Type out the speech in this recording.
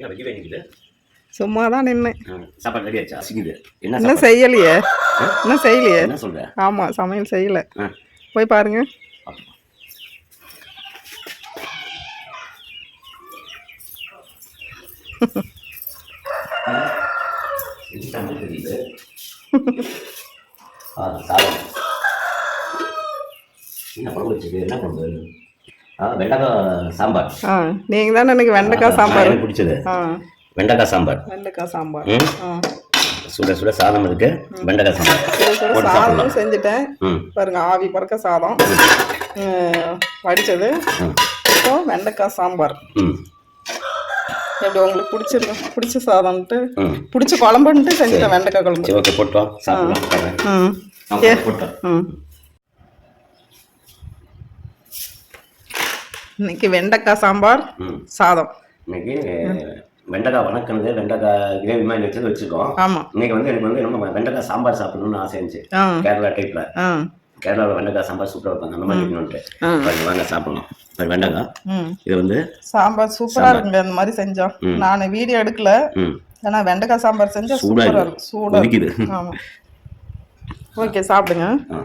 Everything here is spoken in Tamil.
ஏன் வைக்கவே நிற்குது சும்மா தான் நின்னேன் சாப்பாடு ரெடி ஆச்சா? அசிங்குது. என்ன இன்னும் செய்யலையே. இன்னும் செய்யலையே. என்ன சொல்ற? ஆமாம் சமையல் செய்யலை. போய் பாருங்க. சாதம். என்ன குழம்பு என்ன குழம்பு? வெண்டைக்காய் சாம்பார். ஆ நீங்கள் தானே எனக்கு வெண்டைக்காய் சாம்பார்? எனக்கு பிடிச்சது. வெண்டைக்காய் சாம்பார். வெண்டைக்காய் சாம்பார். சுட சுட சாதம் இருக்கு. வெண்டைக்காய் சாம்பார். சாதமும் செஞ்சுட்டேன். பாருங்க ஆவி பறக்க சாதம். வடிச்சது. இப்போ வெண்டைக்காய் சாம்பார். எப்படி உங்களுக்கு பிடிச்சிருக்கு பிடிச்ச சாதம்ன்ட்டு? ம். பிடிச்ச குழம்புன்ட்டு செஞ்சுட்டேன் வெண்டைக்காய் குழம்பு. ஓகே போட்டோம் சாப்பிடலாம். ம். ம். இன்னைக்கு வெண்டைக்காய் சாம்பார் சாதம். இன்னைக்கு வெண்டைக்காய் வணக்கினது வெண்டைக்காய் கிரேவி மாதிரி வச்சது வச்சுருக்கோம். ஆமாம் இன்னைக்கு வந்து எனக்கு வந்து நம்ம வெண்டைக்காய் சாம்பார் சாப்பிடணும்னு ஆசை இருந்துச்சு. கேரளா டைப்பில் ஆ. கேரளாவில் வெண்டைக்காய் சாம்பார் சூப்பராக வைப்பாங்க. அந்த மாதிரி இருக்கணும்ட்டு வாங்க சாப்பிடலாம். வெண்டைக்காய். இது வந்து சாம்பார் சூப்பரா இருக்குங்க. அந்த மாதிரி செஞ்சோம். நான் வீடியோ எடுக்கல. ஏன்னா வெண்டைக்காய் சாம்பார் செஞ்சா சூடா சூப்பரா இருக்கு. இருக்கும். சூடா கொதிக்குது. ஆமா. ஓகே சாப்பிடுங்க. ஆ.